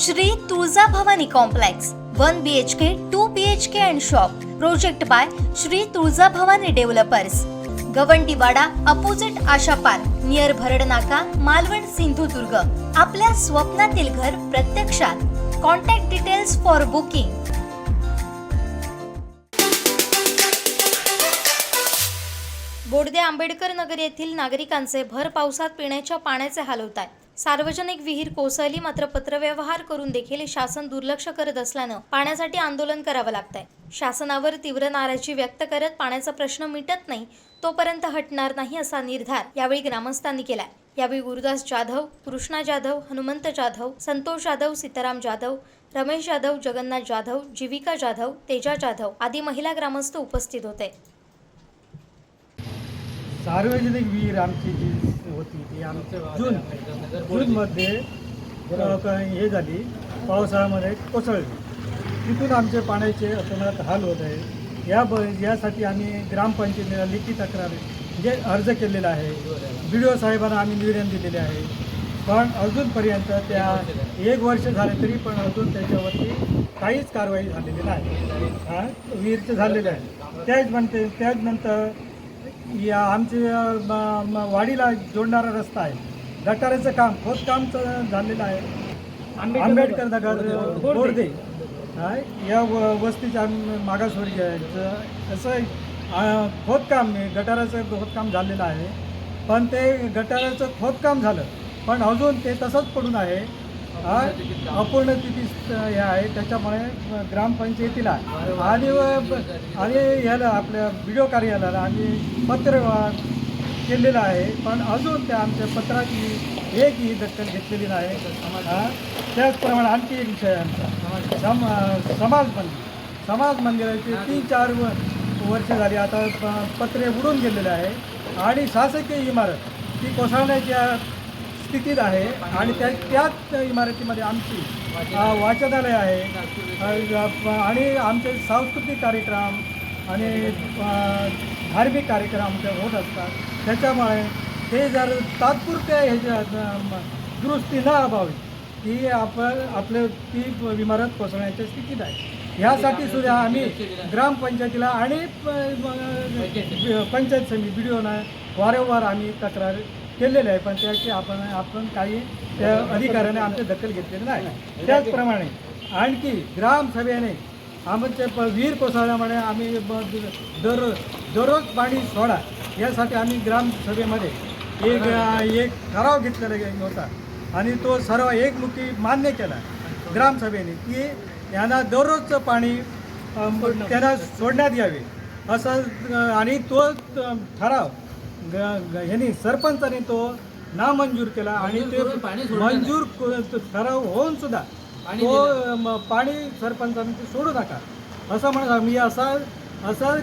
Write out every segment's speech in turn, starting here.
Shri Tulja Bhavani complex one B H K two B H K and shop project by Shri Tulja Bhavani developers Gavandiwada opposite Asha park near Bharad Naka Malvan Sindhudurg. आपल्या स्वप्नातील घर प्रत्यक्षात. Contact details for booking Bodde Ambedkar Nagar येथील नागरिकांचे भर पावसात पिण्याच्या पाण्याचे हाल होत आहेत. सार्वजनिक विहीर कोसळली मात्र पत्रव्यवहार करून देखील शासन दुर्लक्ष करत असल्यानं पाण्यासाठी आंदोलन करावं लागतंय. शासनावर तीव्र नाराजी व्यक्त करत पाण्याचा प्रश्न मिटत नाही तोपर्यंत हटणार नाही असा निर्धार यावेळी ग्रामस्थांनी केलाय. यावेळी गुरुदास जाधव कृष्णा जाधव हनुमंत जाधव संतोष जाधव सीताराम जाधव रमेश जाधव जगन्नाथ जाधव जीविका जाधव तेजा जाधव आदी महिला ग्रामस्थ उपस्थित होते. सार्वजनिक विहीर आमची जी होती ती आमच्या जून जूनमध्ये हे झाली पावसाळ्यामध्ये कोसळली. तिथून आमचे पाण्याचे असं हाल होत आहे. या ब यासाठी आम्ही ग्रामपंचायतीला लिखित तक्रार म्हणजे अर्ज केलेला आहे. बी डी ओ साहेबांना आम्ही निवेदन दिलेले आहे. पण अजूनपर्यंत त्या एक वर्ष झाले तरी पण अजून त्याच्यावरती काहीच कारवाई झालेली नाही. हा विहीरचं झालेलं आहे. त्याच म्हणते त्याच नंतर या आमचे अ, म- म- वाडीला जोडणारा रस्ता आहे. गटाराचं काम खोदकाम च- झालेलं आहे. आंबेडकर नगर बोर्दे या व- वस्तीच्या मागासवर्गीय आहे. अ, खोदकाम गटाराचं खोदकाम झालेलं आहे. पण ते गटाराचं खोदकाम झालं. पण अजून ते तसंच पडून आहे. हा, अपूर्ण तिथी हे आहे. त्याच्यामुळे ग्रामपंचायतीला आणि आणि ह्याला आपल्या व्हिडिओ कार्यालयाला आम्ही पत्र केलेलं आहे. पण अजून त्या आमच्या पत्राची एकही दखल घेतलेली नाही. त्याचप्रमाणे आणखी एक विषय आहे आमचा. सम समाज मंदिर. समाज मंदिराचे तीन चार वर्ष झाली आता प- पत्रे उडून गेलेले आहे. आणि शासकीय इमारत ती कोसळण्याच्या स्थितीत आहे आणि त्या त्याच इमारतीमध्ये आमची वाचनालय आहे. आणि आमचे सांस्कृतिक कार्यक्रम आणि धार्मिक कार्यक्रम आमचे होत असतात. त्याच्यामुळे ते जर तात्पुरत्या ह्याच्या दुरुस्ती न अभावी ती आपण आपलं ती इमारत कोसळण्याच्या स्थितीत आहे. ह्यासाठी सुद्धा आम्ही ग्रामपंचायतीला आणि पंचायत समिती. बी वारंवार आम्ही तक्रार केलेली आहे पण त्याची आपण आपण काही त्या अधिकाऱ्याने आमची दखल घेतलेली नाही. त्याचप्रमाणे आणखी ग्रामसभेने आमचे प विहीर कोसळल्यामुळे आम्ही दर दररोज पाणी सोडा यासाठी आम्ही ग्रामसभेमध्ये एक एक ठराव घेतलेला होता. आणि तो सर्व एकमुखी मान्य केला ग्रामसभेने की यांना दररोजचं पाणी त्यांना सोडण्यात यावे. असं आणि तो ठराव ह्यांनी सरपंचाने तो नामंजूर केला आणि ते मंजूर ठराव होऊन सुद्धा तो पाणी सरपंचाने ते सोडू नका. असं म्हणत मी असा असा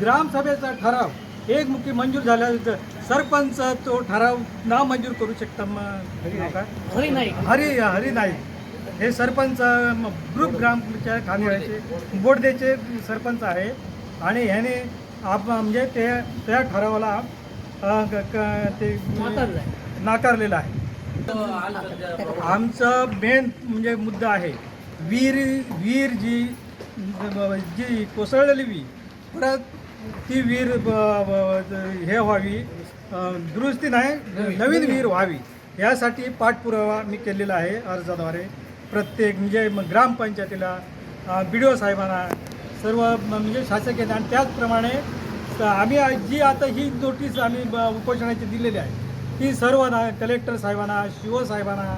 ग्रामसभेचा ठराव एकमुखी मंजूर झाल्या सरपंच तो ठराव नामंजूर करू शकता मग हरी काय? हरी हरी नाईक हे सरपंच ग्रुप ग्रामच्या खानवळचे बोर्डेचे सरपंच आहे. आणि ह्याने आप म्हणजे ते त्या ठरावाला ते नाकारलेलं आहे. आमचं मेन म्हणजे मुद्दा आहे वीर वीर जी जी कोसळलेली विहीर परत ती ब- हे व्हावी दुरुस्ती नाही नवीन विहीर व्हावी यासाठी पाठपुरावा मी केलेला आहे अर्जाद्वारे. प्रत्येक म्हणजे मग ग्रामपंचायतीला बी डी ओ साहेबांना सर्व म्हणजे शासकीय आणि त्याचप्रमाणे तर आम्ही जी आता ही नोटीस आम्ही ब- उपोषणाची दिलेली आहे ती सर्व ना कलेक्टर साहेबांना शिव साहेबांना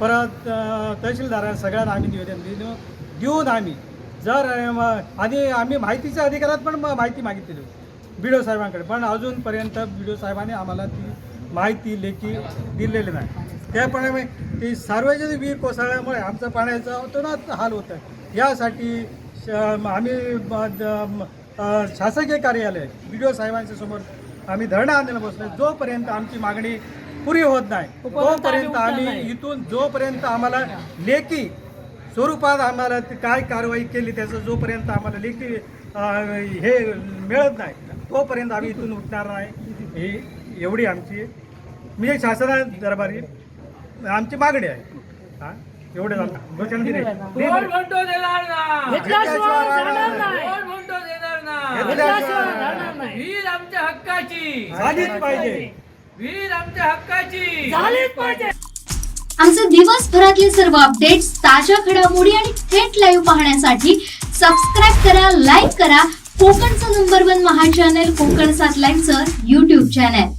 परत तहसीलदारांना सगळ्यांना आम्ही निवेदन दिलं देऊन आम्ही जर अ, आणि आम्ही माहितीच्या अधिकारात पण माहिती मागितलेली होती बी डी ओ साहेबांकडे. पण अजूनपर्यंत बी डी ओ साहेबांनी आम्हाला ती माहिती लेखी दिलेली नाही. त्याप्रमाणे ती सार्वजनिक वीर कोसळल्यामुळे आमचं पाण्याचा अतोनात हाल होत आहे यासाठी श- आम्ही ज- शासकीय कार्यालय बी डी ओ साहेबांच्या समोर आम्ही धरणं आंदोलन बसलो जोपर्यंत आमची मागणी पुरी होत नाही तोपर्यंत आम्ही इथून जोपर्यंत आम्हाला लेखी स्वरूपात आम्हाला ती काय कारवाई केली त्याचं जोपर्यंत आम्हाला लेखी हे मिळत नाही तोपर्यंत आम्ही इथून उठणार नाही. ही एवढी आमची म्हणजे शासना दरबारी आमची मागणी आहे. हां? एवढे झालं राहणार नाही. वीर आमच्या हक्काची. झालीच पाहिजे. वीर आमच्या हक्काची. आमचे दिवसभरातले सर्व अपडेट्स ताज्या घडामोडी आणि थेट लाईव्ह पाहण्यासाठी सबस्क्राईब करा लाईक करा. कोकणचं number one Maha channel Konkan सात लाईनचं युट्यूब चॅनल